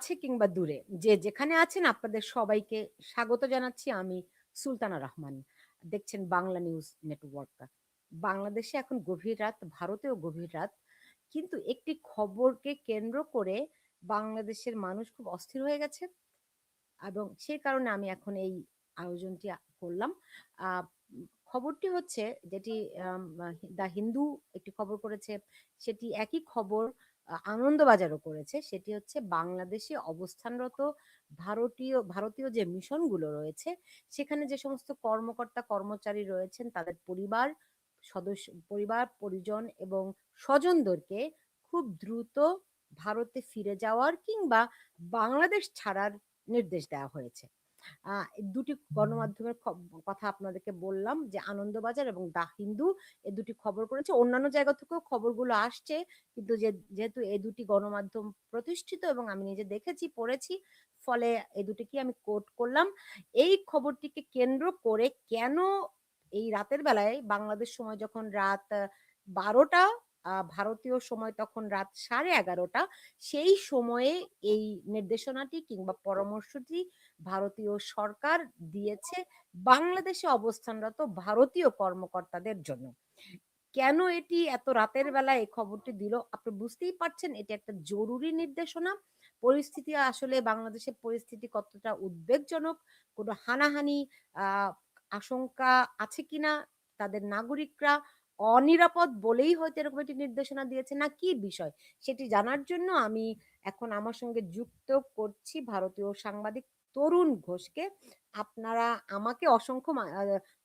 কাছে কিংবা দূরে। যে যেখানে আছেন আপনাদের সবাইকে স্বাগত জানাচ্ছি আমি সুলতানা রহমান। দেখছেন বাংলা নিউজ নেটওয়ার্ক বাংলাদেশে এখন গভীর রাত, ভারতেও গভীর রাত। কিন্তু একটি খবরকে কেন্দ্র করে বাংলাদেশের মানুষ খুব অস্থির হয়ে গেছে। এবং সেই কারণে আমি এখন এই আয়োজনটি করলাম। খবরটি হচ্ছে যেটি দা হিন্দু একটি খবর করেছে। সেটি একই খবর আনন্দবাজারও করেছে। সেটি হচ্ছে বাংলাদেশে অবস্থানরত ভারতীয় ভারতীয় যে মিশনগুলো রয়েছে, সেখানে যে সমস্ত কর্মকর্তা, কর্মচারী রয়েছেন, তাদের পরিবার, সদস্য, পরিবার, পরিজন এবং স্বজনদেরকে খুব দ্রুত ভারতে ফিরে যাওয়ার কিংবা বাংলাদেশ ছাড়ার নির্দেশ দেওয়া হয়েছে। দুটি গণমাধ্যমের কথা আপনাদেরকে বললাম যে আনন্দবাজার এবং দা হিন্দু এই দুটি খবর করেছে। অন্যান্য জায়গা থেকেও খবরগুলো আসছে কিন্তু যে, যেহেতু এই দুটি গণমাধ্যম প্রতিষ্ঠিত এবং আমি নিজে দেখেছি, পড়েছি, ফলে এই দুটিকে আমি কোট করলাম। এই খবরটিকে কেন্দ্র করে কেন এই রাতের বেলায় বাংলাদেশ সময় যখন রাত বারোটা ভারতীয় সময় তখন রাত সাড়ে এগারোটা। সেই সময়ে এই নির্দেশনাটি কিংবা পরামর্শটি ভারতীয় সরকার দিয়েছে বাংলাদেশে অবস্থানরত ভারতীয় কর্মকর্তাদের জন্য। কেন এটি এত রাতের বেলা এই খবরটি দিল? আপনি বুঝতেই পারছেন এটি একটা জরুরি নির্দেশনা। পরিস্থিতি আসলে বাংলাদেশের পরিস্থিতি কতটা উদ্বেগজনক, কোনো হানাহানি আশঙ্কা আছে কিনা? তাদের নাগরিকরা অনিরাপদ বলেই হয়তো এরকম একটি নির্দেশনা দিয়েছে না কি বিষয় সেটি জানার জন্য আমি এখন আমার সঙ্গে যুক্ত করছি ভারতীয় সাংবাদিক তরুণ ঘোষকে। আপনারা আমাকে অসংখ্য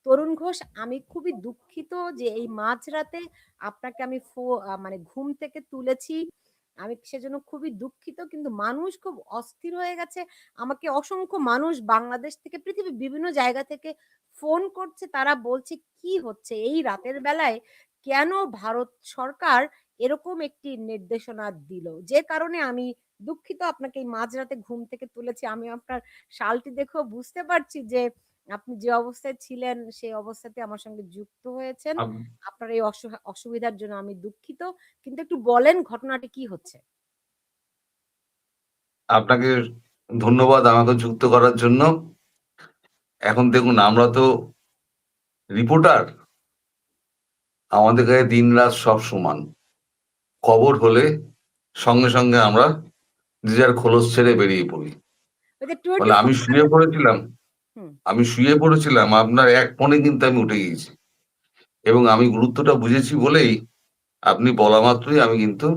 তরুণ ঘোষ, আমি খুবই দুঃখিত যে এই মাঝরাতে আপনাকে আমি মানে ঘুম থেকে তুলেছি। আমি সেজন্য খুবই দুঃখিত। কিন্তু মানুষ খুব অস্থির হয়ে গেছে। আমাকে অসংখ্য মানুষ বাংলাদেশ থেকে, পৃথিবীর বিভিন্ন জায়গা থেকে ফোন করছে। তারা বলছে, কি হচ্ছে? এই রাতের বেলায় কেন ভারত সরকার এরকম একটি নির্দেশনা দিল? যে কারণে আমি দুঃখিত। আপনাকে এই মাঝরাতে ঘুম থেকে তুলেছি। আমি আপনার শালটি দেখেও বুঝতে পারছি যে আপনি যে অবস্থায় ছিলেন সেই অবস্থাতে আমার সঙ্গে যুক্ত হয়েছেন। আপনার এই অসুবিধার জন্য আমি দুঃখিত। কিন্তু একটু বলেন ঘটনাটি কি হচ্ছে? আপনাকে ধন্যবাদ আমাকে যুক্ত করার জন্য। এখন দেখুন আমরা তো রিপোর্টার আমাদের কাছে দিন রাত সব সমান। খবর হলে সঙ্গে সঙ্গে আমরা যে যার খোলস ছেড়ে বেরিয়ে পড়ি। আমি 24 শুয়ে পড়েছিলাম। আমি শুয়ে পড়েছিলাম, আপনার এক ফোনে কিন্তু আমি উঠে গিয়েছি। এবং আমি গুরুত্বটা বুঝেছি বলেই আপনি বলা মাত্রই আমি কিন্তু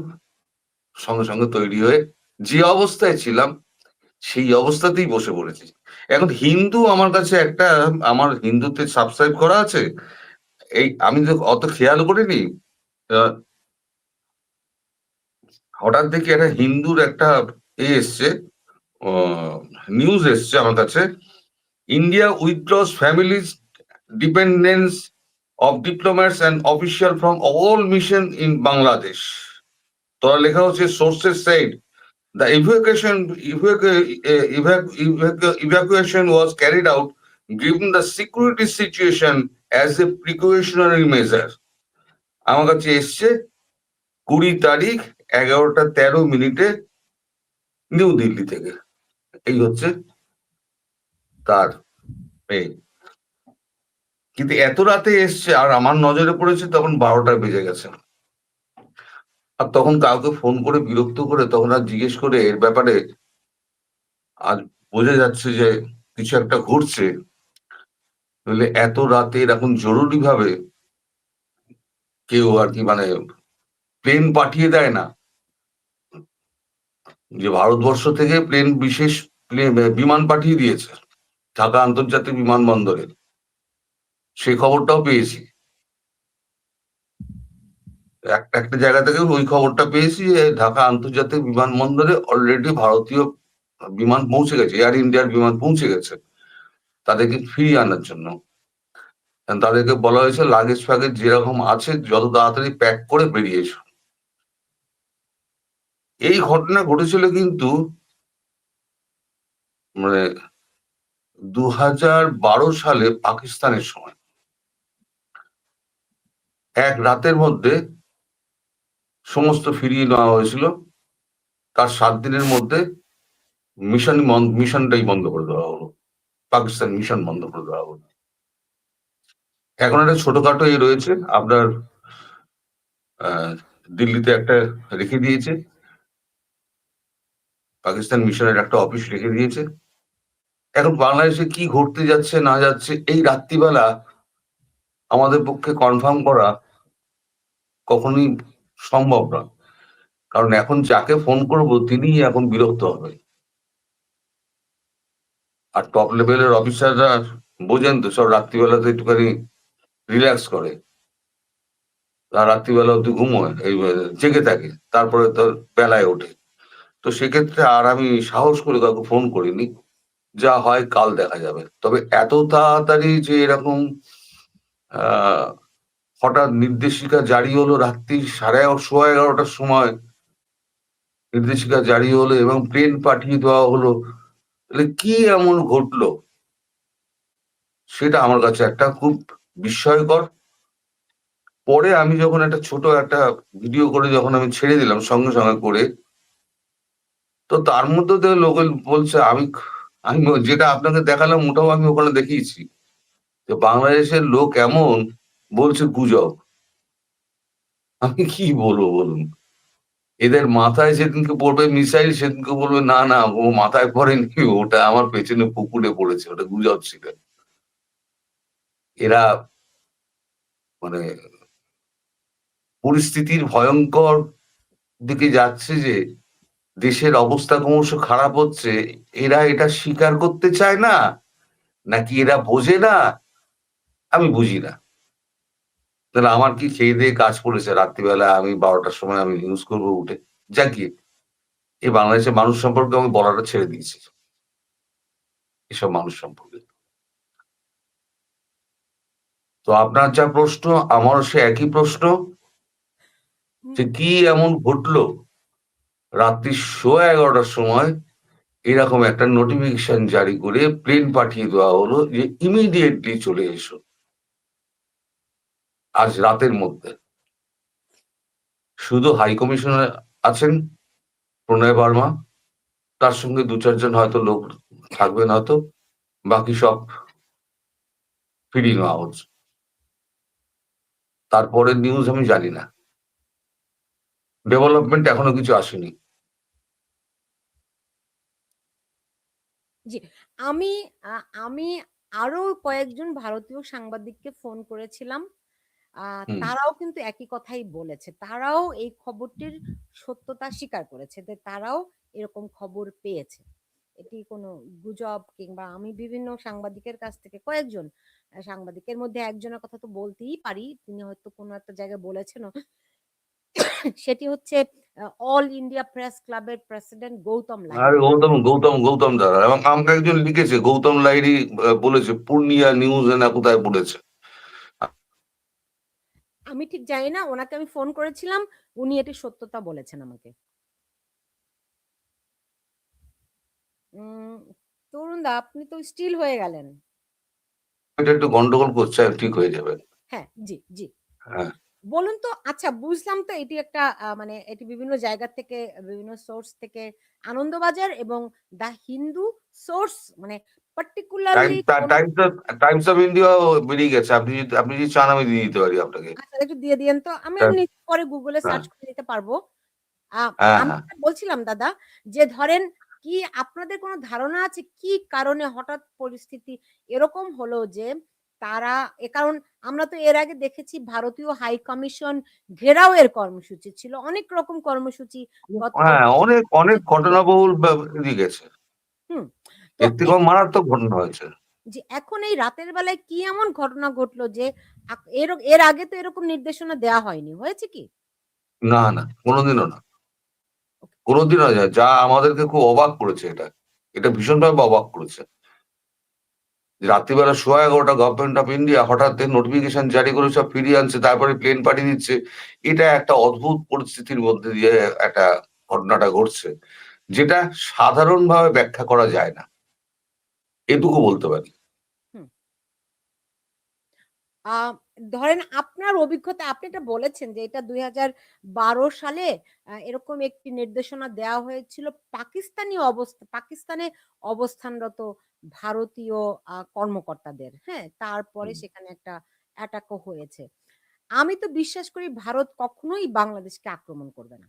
সঙ্গে সঙ্গে তৈরি হয়ে যে অবস্থায় ছিলাম, সেই অবস্থাতেই বসে পড়েছি। এখন হিন্দু আমার কাছে একটা, আমার হিন্দুতে সাবস্ক্রাইব করা আছে, এই আমি তো অত খেয়াল করিনি হঠাৎ দেখি একটা হিন্দুর একটা এ এসছে নিউজ এসছে আমার কাছে India withdraws families dependents of diplomats and official from all mission in Bangladesh তোরা লেখা হচ্ছে sources said the evacuation evacu- uh, carried out evacuation was security situation as a precautionary measure. আমার কাছে এসছে কুড়ি তারিখ এগারোটা তেরো মিনিটে নিউ দিল্লি থেকে এই হচ্ছে তার কিন্তু এত রাতে এসছে, আর আমার নজরে পড়েছে তখন বারোটা বেজে গেছে। আর তখন কাউকে ফোন করে বিরক্ত করে তখন আর জিজ্ঞেস করে এর ব্যাপারে আজ বোঝা যাচ্ছে যে কিছু একটা ঘটছে। নইলে এত রাতে এরকম জরুরি ভাবে কেউ আর কি মানে প্লেন পাঠিয়ে দেয় না। যে ভারতবর্ষ থেকে প্লেন বিশেষ বিমান পাঠিয়ে দিয়েছে। ঢাকা আন্তর্জাতিক বিমানবন্দরের সেই খবরটাও পেয়েছি। একটা জায়গা থেকে ওই খবরটা পেয়েছি যে ঢাকা আন্তর্জাতিক বিমানবন্দরে অলরেডি ভারতীয় বিমান পৌঁছে গেছে এয়ার ইন্ডিয়ার বিমান পৌঁছে গেছে। তাদেরকে ফিরিয়ে আনার জন্য। তাদেরকে বলা হয়েছে লাগেজ ফ্যাগেজ যেরকম আছে, যত তাড়াতাড়ি প্যাক করে বেরিয়ে এসো। এই ঘটনা ঘটেছিল কিন্তু মানে দু হাজার বারো সালে পাকিস্তানের সময়। এক রাতের মধ্যে সমস্ত ফিরিয়ে নেওয়া হয়েছিল। তার সাত দিনের মধ্যে মিশন মিশনটাই বন্ধ করে দেওয়া হলো। পাকিস্তান মিশন বন্ধ করে দেওয়া হলো। এখন একটা ছোটখাটো এই রয়েছে। আপনার দিল্লিতে একটা রেখে দিয়েছে। পাকিস্তান মিশনের একটা অফিস রেখে দিয়েছে। এখন বাংলাদেশে কি ঘটতে যাচ্ছে, না যাচ্ছে, এই রাত্রিবেলা আমাদের পক্ষে কনফার্ম করা কখনোই সম্ভব না। কারণ এখন যাকে ফোন করব তিনি এখন বিরক্ত হবে। আর টপ লেভেলের অফিসাররা বোঝেন তো, সব রাত্রিবেলাতে একটুখানি রিল্যাক্স করে। আর রাত্রিবেলা অব্দি ঘুমোয়, এই, জেগে থাকে, তারপরে তোর বেলায় ওঠে। তো সেক্ষেত্রে আর আমি সাহস করে কাউকে ফোন করিনি। যা হয় কাল দেখা যাবে। তবে এত তাড়াতাড়ি যে এরকম হঠাৎ নির্দেশিকা জারি হলো রাত্রি সাড়ে সোয়া এগারোটার সময়, নির্দেশিকা জারি হলো এবং প্লেন পাঠিয়ে দেওয়া হলো, তাহলে কি এমন ঘটলো? সেটা আমার কাছে একটা খুব বিস্ময়কর। পরে আমি যখন একটা ছোট একটা ভিডিও করে যখন আমি ছেড়ে দিলাম সঙ্গে সঙ্গে করে, তো তার মধ্যে লোক বলছে, আমি আমি যেটা আপনাকে দেখালাম ওটাও আমি ওখানে দেখিয়েছি। যে বাংলাদেশের লোক এমন বলছে, গুজব। আমি কি বলব বলুন? এদের মাথায় সেদিনকে পড়বে মিসাইল, সেদিনকে বলবে, না না, ও মাথায় পড়েনি, ওটা আমার পেছনে পুকুরে পড়েছে, ওটা গুজব ছিল। এরা মানে পরিস্থিতির ভয়ঙ্কর দিকে যাচ্ছে যে দেশের অবস্থা ক্রমশ খারাপ হচ্ছে এরা এটা স্বীকার করতে চায় না? নাকি এরা বোঝে না? আমি বুঝি না। তাহলে আমার কি খেয়ে দিয়ে কাজ পড়েছে? রাত্রিবেলা আমি বারোটার সময় আমি নিউজ করব উঠে। যা গিয়ে এই বাংলাদেশের মানুষ সম্পর্কে আমি বলাটা ছেড়ে দিয়েছি। এসব মানুষ সম্পর্কে। তো আপনার যা প্রশ্ন আমারও সে একই প্রশ্ন। যে কি এমন ঘটলো? রাত্রি সোয়া এগারোটার সময় এরকম একটা নোটিফিকেশন জারি করে প্লেন পাঠিয়ে দেওয়া হলো যে ইমিডিয়েটলি চলে এসো। আজ রাতের মধ্যে। শুধু হাই কমিশনার আছেন প্রণয় বর্মা, তার সঙ্গে দু চারজন হয়তো লোক থাকবেন হয়তো, বাকি সব নেওয়া হচ্ছে তারপরে নিউজ আমি জানি না। ডেভেলপমেন্ট এখনও কিছু আসেনি। আমি আমি আরও কয়েকজন ভারতীয় সাংবাদিককে ফোন করেছিলাম। তারাও কিন্তু একই কথাই বলেছে। তারাও এই খবরটির সত্যতা স্বীকার করেছে যে তারাও এরকম খবর পেয়েছে। এটি কোনো গুজব কিংবা আমি বিভিন্ন সাংবাদিকের কাছ থেকে কয়েকজন সাংবাদিকের মধ্যে একজনের কথা তো বলতেই পারি। তিনি হয়তো কোনো একটা জায়গায় বলেছেন সেটি হচ্ছে অল ইন্ডিয়া প্রেস ক্লাবের প্রেসিডেন্ট গৌতম আর লাহিড়ী গৌতম গৌতম গৌতম দাদা। এবং আমাকে একজন লিখেছে গৌতম লাহিড়ী আহ, বলেছে পূর্ণিয়া নিউজ না কোথায় বলেছে আমি ঠিক জানি না ওনাকে আমি ফোন করেছিলাম উনি এটি সত্যতা বলেছেন আমাকে। তরুণ দা আপনি তো স্টিল হয়ে গেলেন। এটা একটু গন্ডগোল করছে ঠিক হয়ে যাবে। হ্যাঁ জি জি। হ্যাঁ। বলুন তো আচ্ছা বুঝলাম তো এটি একটা মানে এটি বিভিন্ন জায়গা থেকে বিভিন্ন সোর্স থেকে আনন্দবাজার এবং দা হিন্দু সোর্স মানে particularly Times Times of India বেরিয়ে গেছে। আপনি আপনি যদি চান আমি দিয়ে দিতে পারি আপনাকে। আচ্ছা একটু দিয়ে দিয়েন তো। আমি হ্যাঁ। পরে গুগলে হ্যাঁ। সার্চ করে দিতে পারব। আহ, হ্যাঁ আমি বলছিলাম দাদা যে ধরেন কি আপনাদের কোনো ধারণা আছে কি কারণে হঠাৎ পরিস্থিতি এরকম হলো যে তারা এ কারণ আমরা তো এর আগে দেখেছি ভারতীয় হাই কমিশন ঘেরাও এর কর্মসূচি ছিল। অনেক রকম কর্মসূচি হ্যাঁ অনেক অনেক ঘটনাবহুল গেছে। হুম এর মারাত্মক ঘটনা হয়েছে। যে এখন এই রাতের বেলায় কি এমন ঘটনা ঘটলো যে এর এর আগে তো এরকম নির্দেশনা দেওয়া হয়নি হয়েছে কি? না না কোনোদিনও না। কোনোদিনও যা আমাদেরকে খুব অবাক করেছে এটা। এটা ভীষণভাবে অবাক করেছে। রাত্রিবেলা সোয়া এগারোটা গভর্নমেন্ট অফ ইন্ডিয়া হঠাৎ নোটিফিকেশন জারি করে সব ফিরিয়ে আনছে, তারপরে প্লেন পাঠিয়ে দিচ্ছে। এটা একটা অদ্ভুত পরিস্থিতির মধ্যে দিয়ে একটা ঘটনাটা ঘটছে, যেটা সাধারণভাবে ব্যাখ্যা করা যায় না। এটুকু বলতে পারি। ধরেন আপনার অভিজ্ঞতা আপনি এটা বলেছেন যে এটা দুই হাজার বারো সালে এরকম একটি নির্দেশনা দেওয়া হয়েছিল পাকিস্তানি অবস্থা পাকিস্তানে অবস্থানরত ভারতীয় কর্মকর্তাদের। হ্যাঁ তারপরে সেখানে একটা অ্যাটাকও হয়েছে। আমি তো বিশ্বাস করি ভারত কখনোই বাংলাদেশকে আক্রমণ করবে না।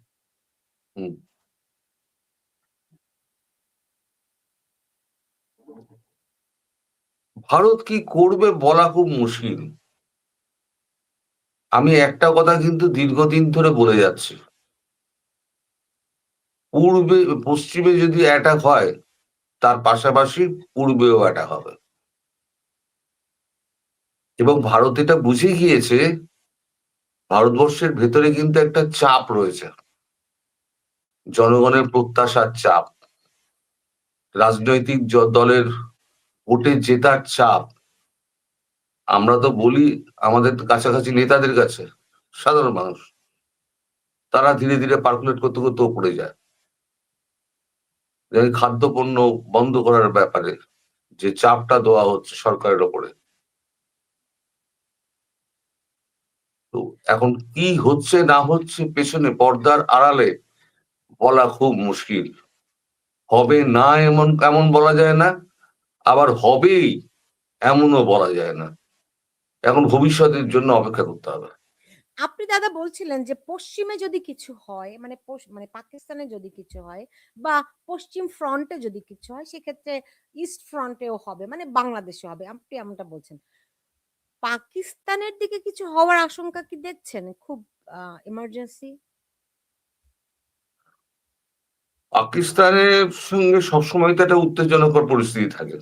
ভারত কি করবে বলা খুব মুশকিল। আমি একটা কথা কিন্তু দীর্ঘদিন ধরে বলে যাচ্ছি। পূর্বে, পশ্চিমে যদি অ্যাটাক হয়, তার পাশাপাশি পূর্বেও অ্যাটাক হবে। এবং ভারত এটা বুঝে গিয়েছে, ভারতবর্ষের ভেতরে কিন্তু একটা চাপ রয়েছে। জনগণের প্রত্যাশার চাপ। রাজনৈতিক দলের ভোটে জেতার চাপ। আমরা তো বলি আমাদের কাছাকাছি নেতাদের কাছে, সাধারণ মানুষ। তারা ধীরে ধীরে পার্কুলেট করতে করতে উপরে যায়। খাদ্যপণ্য বন্ধ করার ব্যাপারে যে চাপটা দেওয়া হচ্ছে সরকারের ওপরে। তো এখন কি হচ্ছে না হচ্ছে পেছনে পর্দার আড়ালে বলা খুব মুশকিল। হবে না এমন এমন বলা যায় না, আবার হবেই এমনও বলা যায় না। এখন ভবিষ্যতের জন্য অপেক্ষা করতে হবে। আপনি দাদা বলছিলেন যে পশ্চিমে যদি কিছু হয় মানে মানে পাকিস্তানে যদি কিছু হয় বা পশ্চিম ফ্রন্টে যদি কিছু হয় সেক্ষেত্রে ইস্ট ফ্রন্টেও হবে মানে বাংলাদেশে হবে আপনি এমনটা বলছেন। পাকিস্তানের দিকে কিছু হওয়ার আশঙ্কা কি দেখছেন? খুব ইমার্জেন্সি পাকিস্তানের সঙ্গে সবসময় তো একটা উত্তেজনকর পরিস্থিতি থাকে।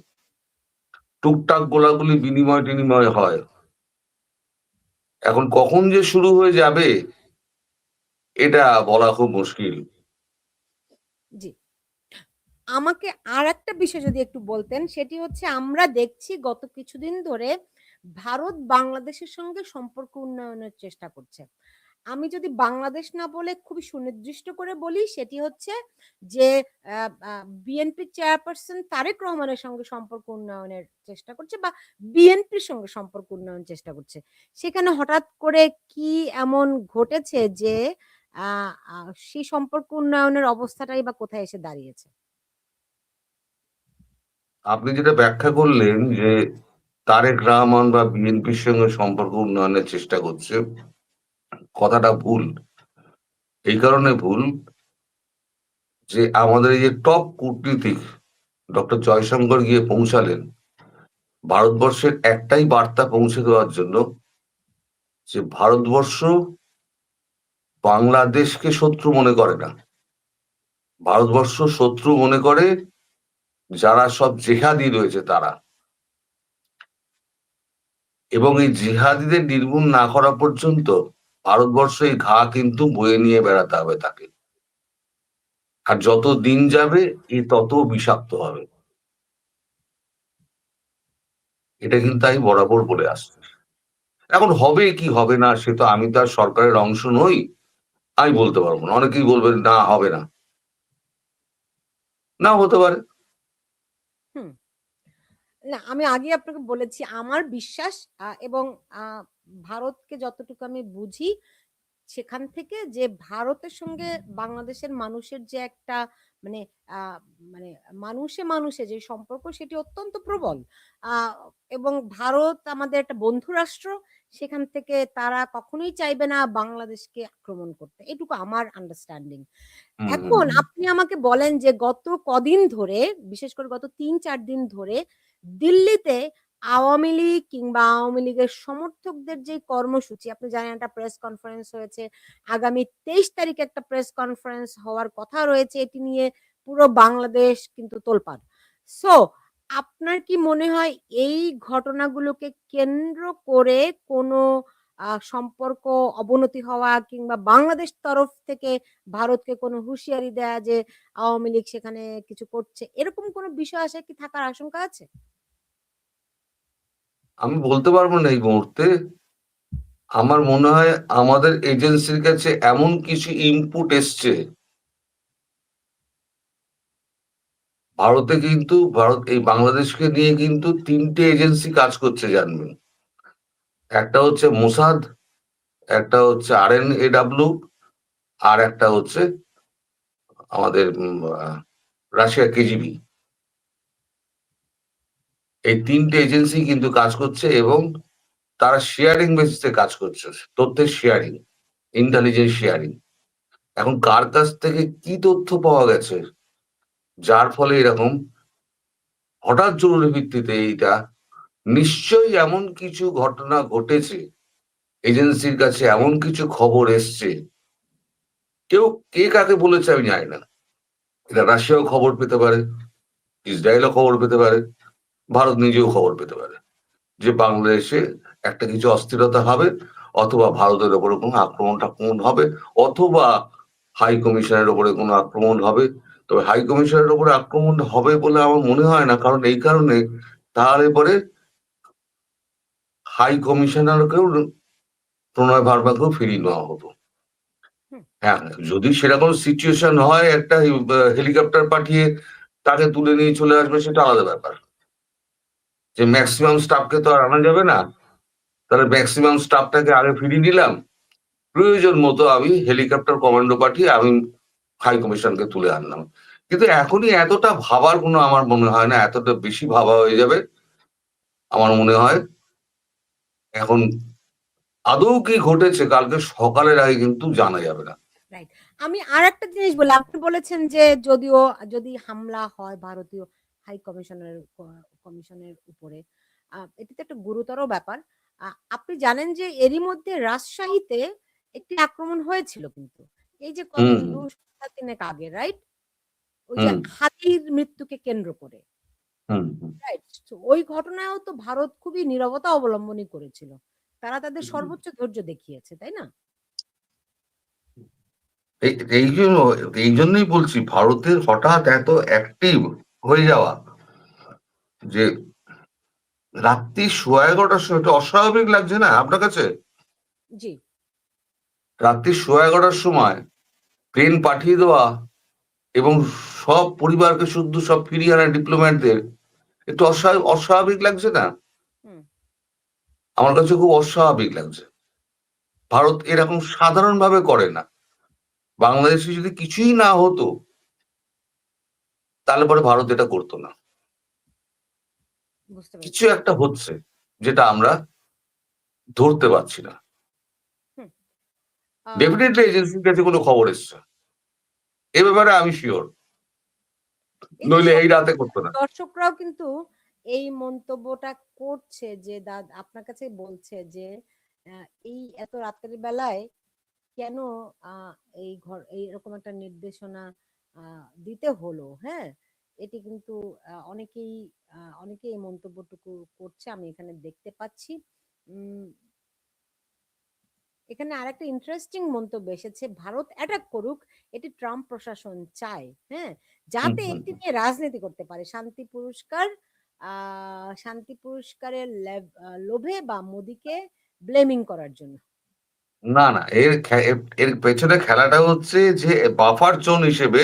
টুকটাক গোলাগুলি বিনিময় টিনিময় হয়। এখন কখন যে শুরু হয়ে যাবে, এটা বলা খুব মুশকিল। জি। আমাকে আর একটা বিষয় যদি একটু বলতেন, সেটি হচ্ছে আমরা দেখছি গত কিছুদিন ধরে ভারত বাংলাদেশের সঙ্গে সম্পর্ক উন্নয়নের চেষ্টা করছে। আমি যদি বাংলাদেশ না বলে খুবই সুনির্দিষ্ট করে বলি, সেটি হচ্ছে যে বিএনপি চেয়ারপারসন তারেক রহমানের সঙ্গে সম্পর্ক উন্নয়নের চেষ্টা করছে বা বিএনপির সঙ্গে সম্পর্ক উন্নয়ন চেষ্টা করছে। সেখানে হঠাৎ করে কি এমন ঘটেছে যে সেই সম্পর্ক উন্নয়নের অবস্থাটাই বা কোথায় এসে দাঁড়িয়েছে? আপনি যেটা ব্যাখ্যা করলেন যে, তারেক রহমান বা বিএনপির সঙ্গে সম্পর্ক উন্নয়নের চেষ্টা করছে কথাটা ভুল। এই কারণে ভুল যে আমাদের এই যে টপ কূটনীতিক ডক্টর জয়শঙ্কর গিয়ে পৌঁছালেন, ভারতবর্ষের একটাই বার্তা পৌঁছে দেওয়ার জন্য যে ভারতবর্ষ বাংলাদেশকে শত্রু মনে করে না। ভারতবর্ষ শত্রু মনে করে যারা সব জেহাদি রয়েছে তারা। এবং এই জিহাদিদের নির্মূল না করা পর্যন্ত ভারতবর্ষ এই ঘা কিন্তু বয়ে নিয়ে বেড়াতে হবে তাকে। আর যত দিন যাবে, এ তত বিষাক্ত হবে। এটা কিন্তু আমি বরাবর বলে আসছি। এখন হবে কি হবে না, সে তো আমি তো আর সরকারের অংশ নই, আমি বলতে পারব না। অনেকেই বলবেন, না, হবে না। না হতে পারে। না আমি আগে আপনাকে বলেছি আমার বিশ্বাস এবং ভারতকে যতটুকু আমি বুঝি সেখান থেকে যে ভারতের সঙ্গে বাংলাদেশের মানুষের যে একটা মানে মানে মানুষে মানুষে যে সম্পর্ক সেটি অত্যন্ত প্রবল। এবং ভারত আমাদের একটা বন্ধু রাষ্ট্র সেখান থেকে তারা কখনোই চাইবে না বাংলাদেশকে আক্রমণ করতে। এটুকু আমার আন্ডারস্ট্যান্ডিং এখন আপনি আমাকে বলেন যে গত কদিন ধরে বিশেষ করে গত তিন চার দিন ধরে দিল্লিতে আওয়ামী লীগ কিংবা আওয়ামী লীগের সমর্থকদের যে কর্মসূচি, আপনি জানেন একটা প্রেস কনফারেন্স হয়েছে, আগামী তেইশ তারিখে একটা প্রেস কনফারেন্স হওয়ার কথা রয়েছে, এটি নিয়ে পুরো বাংলাদেশ কিন্তু তোলপাড়। সো আপনার কি মনে হয় এই ঘটনাগুলোকে কেন্দ্র করে কোনো সম্পর্ক অবনতি হওয়া কিংবা বাংলাদেশ তরফ থেকে ভারতকে কোনো হুঁশিয়ারি দেয়া যে আওয়ামী লীগ সেখানে কিছু করছে, এরকম কোনো বিষয় আসে কি থাকার আশঙ্কা আছে? আমি বলতে পারব না এই মুহূর্তে। আমার মনে হয় আমাদের এজেন্সির কাছে এমন কিছু ইনপুট এসছে। ভারতে কিন্তু, ভারত, এই বাংলাদেশকে নিয়ে কিন্তু তিনটে এজেন্সি কাজ করছে, জানবেন। একটা হচ্ছে মোসাদ, একটা হচ্ছে আর এন এ ডাব্লিউ আর একটা হচ্ছে আমাদের রাশিয়া কেজিবি এই তিনটে এজেন্সি কিন্তু কাজ করছে এবং তারা শেয়ারিং বেসিসে কাজ করছে, তথ্যের শেয়ারিং ইন্টেলিজেন্স শেয়ারিং এখন কার কাছ থেকে কি তথ্য পাওয়া গেছে? যার ফলে এরকম হঠাৎ জরুরি ভিত্তিতে এইটা, নিশ্চয়ই এমন কিছু ঘটনা ঘটেছে এজেন্সির কাছে এমন কিছু খবর এসছে। কেউ কে কাকে বলেছে আমি জানি না। এটা রাশিয়াও খবর পেতে পারে, ইসরায়েলও খবর পেতে পারে। ভারত নিজেও খবর পেতে পারে যে বাংলাদেশে একটা কিছু অস্থিরতা হবে অথবা ভারতের ওপরে কোনো আক্রমণটা টাক্রমণ হবে অথবা হাই কমিশনের ওপরে কোনো আক্রমণ হবে। তবে হাই কমিশনের ওপরে আক্রমণ হবে বলে আমার মনে হয় না কারণ এই কারণে তাহলে পরে হাই কমিশনারকেও প্রণয় ভার্মাকেও ফিরিয়ে নেওয়া হতো। হ্যাঁ যদি সেরকম সিচুয়েশন হয় একটা হেলিকপ্টার পাঠিয়ে তাকে তুলে নিয়ে চলে আসবে সেটা আলাদা ব্যাপার। যে ম্যাক্সিমাম স্টাফকে তো আর আনা যাবে না। তাহলে ম্যাক্সিমাম স্টাফটাকে আগে ফিরিয়ে নিলাম। প্রয়োজন মতো আমি হেলিকপ্টার কমান্ডো পাঠিয়ে আমি হাই কমিশনকে তুলে আনলাম। কিন্তু এখনই এতটা ভাবার কোনো আমার মনে হয় না, এতটা বেশি ভাবা হয়ে যাবে। আমার মনে হয় এখন আদৌ কি ঘটেছে কালকে সকালের আগে কিন্তু জানা যাবে না। আমি আর একটা জিনিস বলি, আপনি বলেছেন যে যদিও, যদি হামলা হয় ভারতীয় হাই কমিশনের কমিশনের উপরে। এটি তো একটা গুরুতর ব্যাপার। আপনি জানেন যে এরই মধ্যে রাজশাহীতে একটি আক্রমণ হয়েছিল কিন্তু। এই যে তিনেক আগে রাইট ওই যে হাতির মৃত্যুকে কেন্দ্র করে। ওই ঘটনায়ও তো ভারত খুবই নীরবতা অবলম্বনই করেছিল। তারা তাদের সর্বোচ্চ ধৈর্য দেখিয়েছে তাই না? এই এই জন্য এই জন্যই বলছি ভারতের হঠাৎ এত অ্যাক্টিভ হয়ে যাওয়া যে রাত্রি সোয়া এগারোটার সময় এটা অস্বাভাবিক লাগছে না আপনার কাছে? জি। রাত্রি সোয়া এগারোটার সময় প্লেন পাঠিয়ে দেওয়া এবং সব পরিবারকে শুদ্ধ সব ফিরিয়ে আনা ডিপ্লোম্যাটদের একটু অস্বাভাবিক অস্বাভাবিক লাগছে না? আমার কাছে খুব অস্বাভাবিক লাগছে। ভারত এরকম সাধারণভাবে করে না। বাংলাদেশে যদি কিছুই না হতো তাহলে পরে ভারত এটা করতো না। কিছু একটা হচ্ছে যেটা আমরা ধরতে পারছি না। ডেফিনেটলি এজেন্সির কাছে কোনো খবর এসছে। এ ব্যাপারে আমি শিওর নইলে এই রাতে করতো না। দর্শকরাও কিন্তু এই মন্তব্যটা করছে যে দাদ আপনার কাছে বলছে যে এই এত রাতের বেলায় কেন এই ঘর এইরকম একটা নির্দেশনা দিতে হলো হ্যাঁ? এটি কিন্তু অনেকেই আহ, অনেকেই এই মন্তব্যটুকু করছে আমি এখানে দেখতে পাচ্ছি। এখানে আরেকটা ইন্টারেস্টিং মন্তব্য এসেছে ভারত অ্যাটাক করুক এটি ট্রাম্প প্রশাসন চায়। হ্যাঁ? যাতে একটি নিয়ে রাজনীতি করতে পারে। শান্তি পুরস্কার আহ শান্তি পুরস্কারের লোভে বা মোদিকে ব্লেমিং করার জন্য। না না এর- এর পেছনে খেলাটা হচ্ছে যে বাফার জোন হিসেবে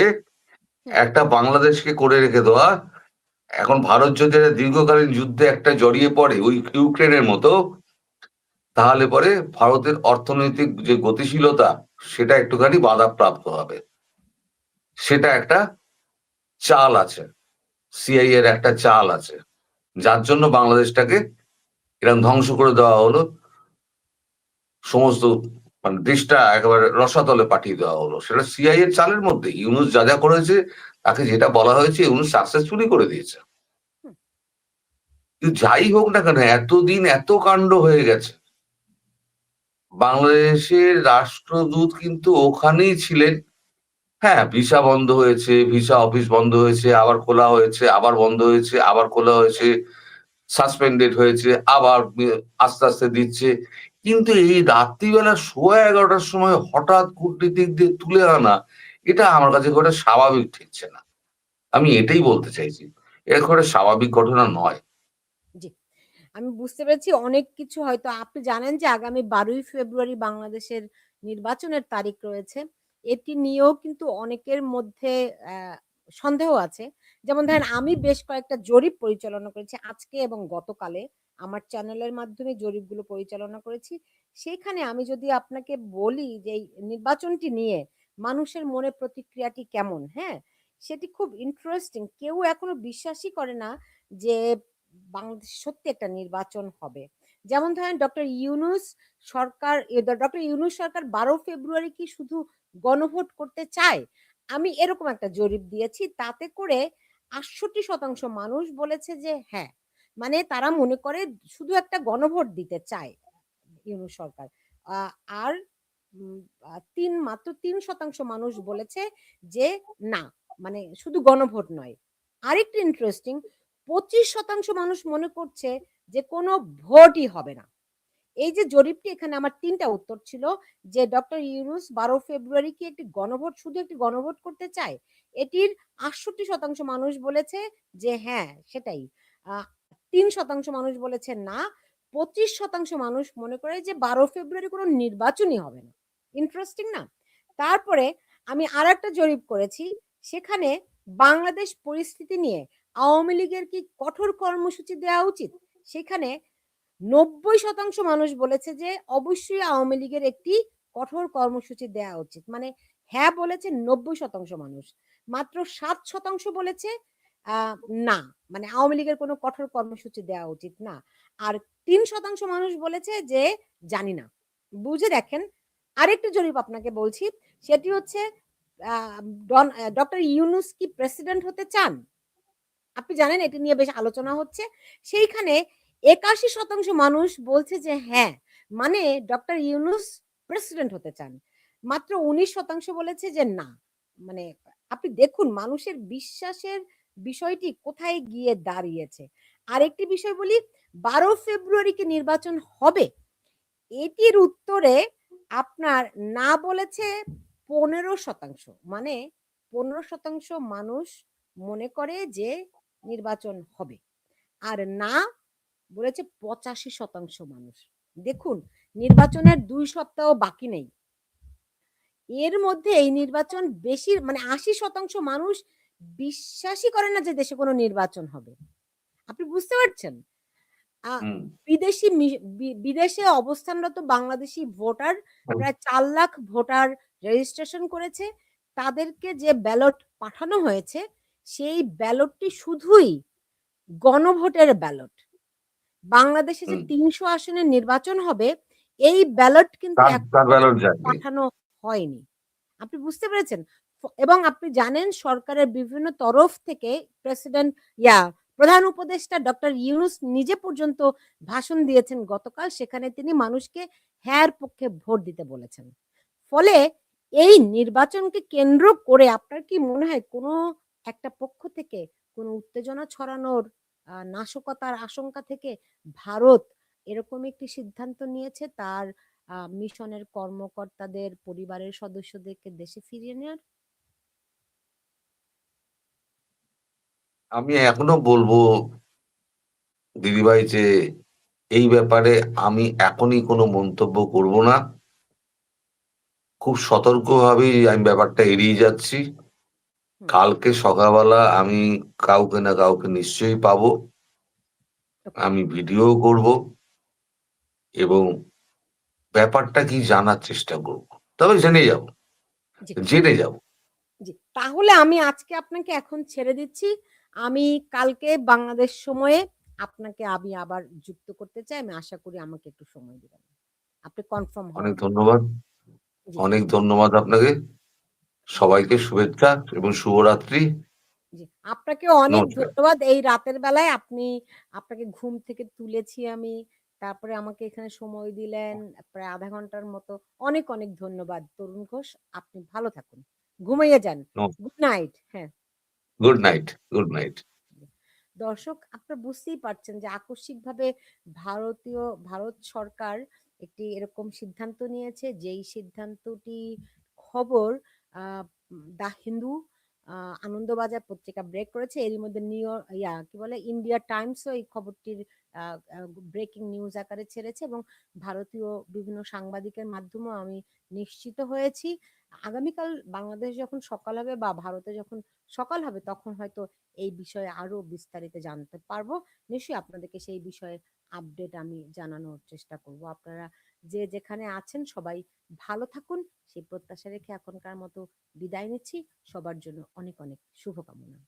একটা বাংলাদেশকে করে রেখে দেওয়া। এখন ভারত যদি দীর্ঘকালীন যুদ্ধে একটা জড়িয়ে পড়ে ওই ইউক্রেনের মতো, তাহলে পরে ভারতের অর্থনৈতিক যে গতিশীলতা, সেটা একটুখানি বাধাপ্রাপ্ত হবে। সেটা একটা চাল আছে। সিআই এর একটা চাল আছে। যার জন্য বাংলাদেশটাকে এরকম ধ্বংস করে দেওয়া হলো। সমস্ত মানে দেশটা একেবারে রসাতলে পাঠিয়ে দেওয়া হলো। সেটা সিআই এর চালের মধ্যে। ইউনুস যা যা করেছে, তাকে যেটা বলা হয়েছে, ইউনুস সাকসেসফুলি করে দিয়েছে। যাই হোক না কেন, এতদিন এত কাণ্ড হয়ে গেছে। বাংলাদেশের রাষ্ট্রদূত কিন্তু ওখানেই ছিলেন। হ্যাঁ ভিসা বন্ধ হয়েছে, ভিসা অফিস বন্ধ হয়েছে, আবার খোলা হয়েছে, আবার বন্ধ হয়েছে, আবার খোলা হয়েছে সাসপেন্ডেড হয়েছে, আবার আস্তে আস্তে দিচ্ছে। কিন্তু এই রাত্রিবেলা সোয়া এগারোটার সময় হঠাৎ কূটনীতিকদের তুলে আনা, এটা আমার কাছে একটা স্বাভাবিক ঠেকছে না। আমি এটাই বলতে চাইছি, এটা খুব স্বাভাবিক ঘটনা নয়। আমি বুঝতে পেরেছি অনেক কিছু হয়তো আপনি জানেন যে আগামী বারোই ফেব্রুয়ারি বাংলাদেশের নির্বাচনের তারিখ রয়েছে। এটি নিয়েও কিন্তু অনেকের মধ্যে সন্দেহ আছে। যেমন ধরেন, আমি বেশ কয়েকটা জরিপ পরিচালনা করেছি আজকে এবং গতকালে। আমার চ্যানেলের মাধ্যমে জরিপগুলো পরিচালনা করেছি। সেখানে আমি যদি আপনাকে বলি যে নির্বাচনটি নিয়ে মানুষের মনে প্রতিক্রিয়াটি কেমন? হ্যাঁ সেটি খুব ইন্টারেস্টিং কেউ এখনও বিশ্বাসই করে না যে, বাংলাদেশ সত্যি একটা নির্বাচন হবে। যেমন ধরেন, ডক্টর ইউনুস সরকার ডক্টর ইউনুস সরকার বারো ফেব্রুয়ারি কি শুধু গণভোট করতে চায়? আমি এরকম একটা জরিপ দিয়েছি। তাতে করে আটষট্টি শতাংশ মানুষ বলেছে যে হ্যাঁ মানে তারা মনে করে শুধু একটা গণভোট দিতে চায় ইউনুস সরকার। আর তিন, মাত্র তিন শতাংশ মানুষ বলেছে যে, না মানে শুধু গণভোট নয়। আরেকটি ইন্টারেস্টিং পঁচিশ শতাংশ মানুষ মনে করছে যে, কোনো ভোটই হবে না। এই যে জরিপটি এখানে আমার তিনটা উত্তর ছিল, যে ডক্টর ইউনুস বারো ফেব্রুয়ারি কি একটি গণভোট, শুধু একটি গণভোট করতে চায়? এটির আটষট্টি শতাংশ মানুষ বলেছে যে হ্যাঁ সেটাই। তিন শতাংশ মানুষ বলেছে না, পঁচিশ শতাংশ মানুষ মনে করে যে বারো ফেব্রুয়ারি কোনো নির্বাচনই হবে না। ইন্টারেস্টিং না? তারপরে আমি আর একটা জরিপ করেছি, সেখানে বাংলাদেশ পরিস্থিতি নিয়ে আওয়ামী লীগের কি কঠোর কর্মসূচি দেওয়া উচিত? সেখানে নব্বই শতাংশ মানুষ বলেছে যে, অবশ্যই আওয়ামী লীগের একটি কঠোর কর্মসূচি দেওয়া উচিত। মানে হ্যাঁ বলেছে নব্বই শতাংশ মানুষ। মাত্র সাত শতাংশ বলেছে না। মানে আওয়ামী লীগের কোনো কঠোর কর্মসূচি দেওয়া উচিত না। আর তিন শতাংশ মানুষ বলেছে যে, জানি না। বুঝে দেখেন, আরেকটি জরিপ আপনাকে বলছি। সেটি হচ্ছে ডক্টর ইউনুস কি প্রেসিডেন্ট হতে চান? আপনি জানেন, এটি নিয়ে বেশ আলোচনা হচ্ছে। সেইখানে একাশি শতাংশ মানুষ বলছে যে হ্যাঁ মানে ডক্টর ইউনুস প্রেসিডেন্ট হতে চান। মাত্র উনিশ শতাংশ বলেছে যে না। মানে আপনি দেখুন, মানুষের বিশ্বাসের বিষয়টি কোথায় গিয়ে দাঁড়িয়েছে। আরেকটি বিষয় বলি, বারো ফেব্রুয়ারিকে নির্বাচন হবে। এটির উত্তরে আপনার না বলেছে পনেরো শতাংশ। মানে পনেরো শতাংশ মানুষ মনে করে যে নির্বাচন হবে। আর না বলেছে পঁচাশি শতাংশ মানুষ। দেখুন নির্বাচনের দুই সপ্তাহ বাকি নেই। এর মধ্যে এই নির্বাচন বেশি মানে আশি শতাংশ মানুষ বিশ্বাসই করে না যে দেশে কোনো নির্বাচন হবে। আপনি বুঝতে পারছেন? বিদেশি বিদেশে অবস্থানরত বাংলাদেশি ভোটার প্রায় চার লাখ ভোটার রেজিস্ট্রেশন করেছে। তাদেরকে যে ব্যালট পাঠানো হয়েছে সেই ব্যালটটি শুধুই গণভোটের ব্যালট। বাংলাদেশে যে তিনশো আসনের নির্বাচন হবে এই ব্যালট কিন্তু পাঠানো হয়নি। আপনি বুঝতে পেরেছেন? এবং আপনি জানেন সরকারের বিভিন্ন তরফ থেকে প্রেসিডেন্ট ইয়া প্রধান উপদেষ্টা ডক্টর ইউনুস নিজে পর্যন্ত ভাষণ দিয়েছেন গতকাল। সেখানে তিনি মানুষকে হ্যার পক্ষে ভোট দিতে বলেছেন। ফলে এই নির্বাচনকে কেন্দ্র করে আপনার কি মনে হয় কোনো একটা পক্ষ থেকে কোনো উত্তেজনা ছড়ানোর নাশকতার আশঙ্কা থেকে ভারত এরকম একটি সিদ্ধান্ত নিয়েছে। তার মিশনের কর্মকর্তাদের পরিবারের সদস্যদেরকে দেশে ফিরিয়ে নেওয়ার আমি এখনও বলব দিদিভাই যে, এই ব্যাপারে আমি এখনই কোনো মন্তব্য করব না। খুব সতর্কভাবেই আমি ব্যাপারটা এড়িয়ে যাচ্ছি। কালকে সকালবেলা আমি কাউকে না কাউকে নিশ্চয়ই পাবো। আমি ভিডিও করব এবং ব্যাপারটা কি জানার চেষ্টা করব। তবে জেনে যাব। জেনে যাব। তাহলে আমি আজকে আপনাকে এখন ছেড়ে দিচ্ছি। আমি কালকে বাংলাদেশ সময়ে আপনাকে আমি আবার যুক্ত করতে চাই। আমি আশা করি আমাকে একটু সময় দিবেন। আপনি কনফার্ম অনেক ধন্যবাদ। অনেক ধন্যবাদ আপনাকে। সবাইকে শুভেচ্ছা এবং শুভরাত্রি। আপনাকে অনেক ধন্যবাদ। এই রাতের বেলায় আপনি আপনাকে ঘুম থেকে তুলেছি আমি। তারপরে আমাকে এখানে সময় দিলেন প্রায় আধা ঘণ্টার মতো। অনেক অনেক ধন্যবাদ তরুণ ঘোষ। আপনি ভালো থাকুন। ঘুমাইয়ে যান। গুড নাইট হ্যাঁ। Good night good night. দর্শক আপনারা বুঝতেই পারছেন যে আকস্মিকভাবে ভারতীয় ভারত সরকার একটি এরকম সিদ্ধান্ত নিয়েছে। যেই সিদ্ধান্তটি খবর দা হিন্দু আনন্দবাজার পত্রিকা ব্রেক করেছে। এরই মধ্যে নিউ ইয়া, কি বলে? ইন্ডিয়া টাইমসও এই খবরটির ব্রেকিং নিউজ আকারে ছেড়েছে এবং ভারতীয় বিভিন্ন সাংবাদিকের মাধ্যমেও আমি নিশ্চিত হয়েছি। আগামীকাল বাংলাদেশ যখন সকাল হবে বা ভারতে যখন সকাল হবে, তখন হয়তো এই বিষয়ে আরও বিস্তারিত জানতে পারব। নিশ্চয়ই আপনাদেরকে সেই বিষয়ে আপডেট আমি জানানোর চেষ্টা করব। আপনারা যে যেখানে আছেন সবাই ভালো থাকুন। সেই প্রত্যাশা রেখে এখনকার মতো বিদায় নিচ্ছি। সবার জন্য অনেক অনেক শুভকামনা।